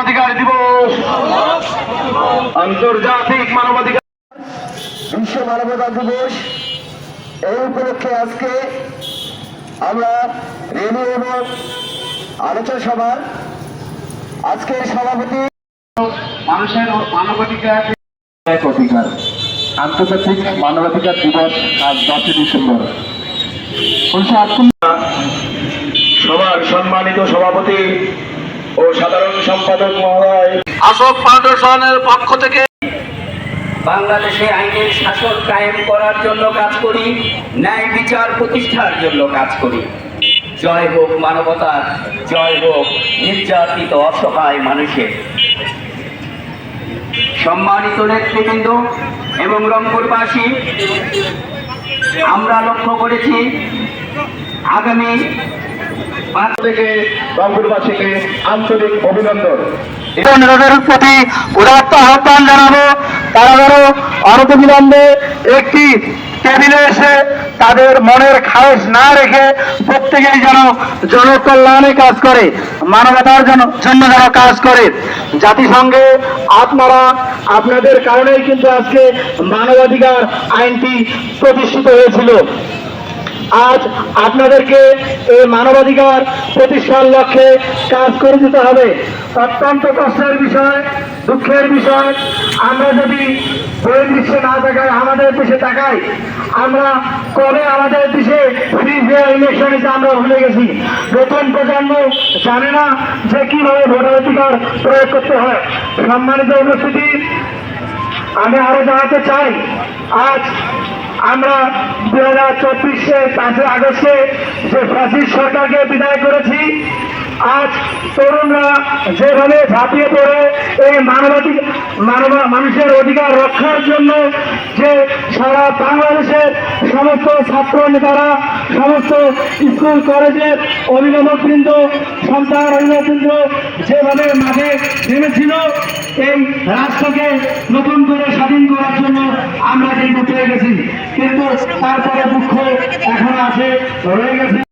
মানবাধিকার দিবস। আন্তর্জাতিক মানবাধিকার বিশ্ব মানবতা দিবস। এই উপলক্ষে আজকে আমরা রেলি এবং আলোচনা সভার আজকের সভাপতি মানুষের মানবাধিকার অধিকার। আন্তর্জাতিক মানবাধিকার দিবস আজ দশই ডিসেম্বর। সবার সম্মানিত সভাপতি ও সাধারণ সম্পাদক মহোদয়। অশোক ফাউন্ডেশনের পক্ষ থেকে বাংলাদেশে আইনের শাসন কায়েম করার জন্য কাজ করি ন্যায় বিচার প্রতিষ্ঠার জন্য কাজ করি। জয় হোক মানবতার জয় হোক নির্যাতিত অসহায় মানুষের। সম্মানিত নেতৃবৃন্দ এবং রংপুরবাসী আমরা লক্ষ্য করেছি আগামী পাঁচ থেকে রংপুরবাসীকে আন্তরিক অভিনন্দন। একটি তাদের মনের খায়েশ না রেখে যেন জনকল্যাণে কাজ করে জন্য যেন কাজ করে। জাতিসংঘে আপনারা, আপনাদের কারণেই কিন্তু আজকে মানবাধিকার আইনটি প্রতিষ্ঠিত হয়েছিল। আজ আপনাদেরকে এই মানবাধিকার প্রতিষ্ঠার লক্ষ্যে কাজ করে যেতে হবে। অত্যন্ত কষ্টের বিষয়, দুঃখের বিষয়। আমরা যদি বইয়ের দৃশ্যে না তাকাই আমাদের দেশে তাকাই আমরা কবে আমাদের দেশে ফ্রি ফেয়ার ইলেকশন আমরা ভুলে গেছি? নতুন প্রজন্ম জানে না যে কীভাবে ভোটাধিকার প্রয়োগ করতে হয়। সম্মানিত উপস্থিতি, আমি আরও জানাতে চাই, আজ আমরা দু হাজার চব্বিশে পাঁচই আগস্টে যে ফ্যাসিস্ট সরকারকে বিদায় করেছি, আজ তরুণরা যেভাবে ঝাঁপিয়ে পড়ে এই মানবাধিক, মানব, মানুষের অধিকার রক্ষার জন্য যে সারা বাংলাদেশের সমস্ত ছাত্র নেতারা সমস্ত স্কুল, কলেজের অভিভাবকবৃন্দ, সন্তান অভিভাবকবৃন্দ যেভাবে মাঠে নেমেছিল, এই রাষ্ট্রকে নতুন করে